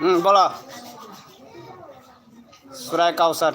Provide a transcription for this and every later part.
হুম বলো। সুরায় কাউসার।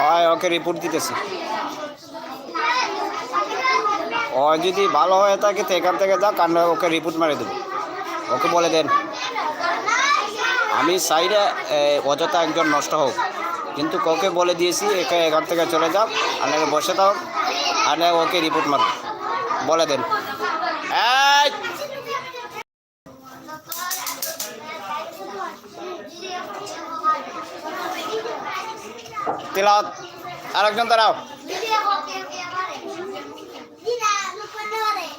হয়, ওকে রিপোর্ট দিতেছি। ও যদি ভালো হয়ে থাকে তো এখান থেকে যাক, আমরা ওকে রিপোর্ট মারে দেবো। ওকে বলে দেন। আমি সাইডে অযথা একজন নষ্ট হোক। কিন্তু ওকে বলে দিয়েছি, একে এখান থেকে চলে যাও, আর বসে দাও আর ওকে রিপোর্ট মার। বলে দেন। তিলাওয়াত আরেকজন দাঁড়াও।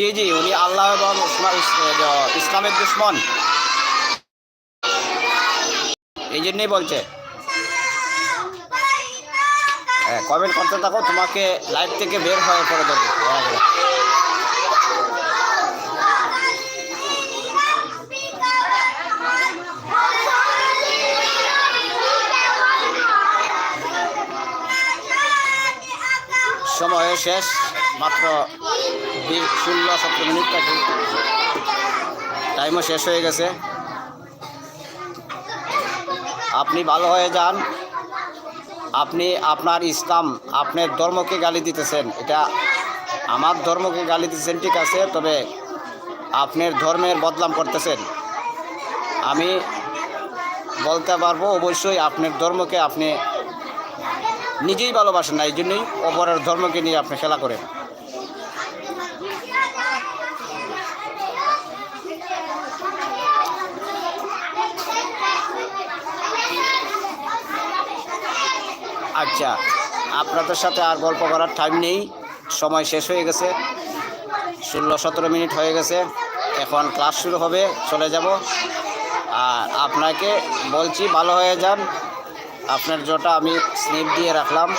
জি জি, উনি আল্লাহ এবং ইসলামের দুশ্মন। এই জন্যই বলছে। হ্যাঁ কমেন্ট করতে থাকো, তোমাকে লাইভ থেকে বের হয়ে পড়ে দেবো। সময় শেষ, মাত্র ষোলো সতেরো মিনিট থাকে টাইমও শেষ হয়ে গেছে। আপনি ভালো হয়ে যান। আপনি আপনার ইসলাম, আপনার ধর্মকে গালি দিতেছেন। এটা আমার ধর্মকে গালি দিতেছেন, ঠিক আছে, তবে আপনার ধর্মের বদলাম করতেছেন। আমি বলতে পারব, অবশ্যই আপনার ধর্মকে আপনি নিজেই ভালোবাসেন না, এই জন্যই অপরের ধর্মকে নিয়ে আপনি খেলা করেন। আচ্ছা আপনাদের সাথে আর গল্প করার টাইম নেই। সময় শেষ হয়ে গেছে। ষোলো সতেরো মিনিট হয়ে গেছে। এখন ক্লাস শুরু হবে, চলে যাব। আর আপনাকে বলছি, ভালো হয়ে যান। আপনার জোটা আমি স্নিপ দিয়ে রাখলাম।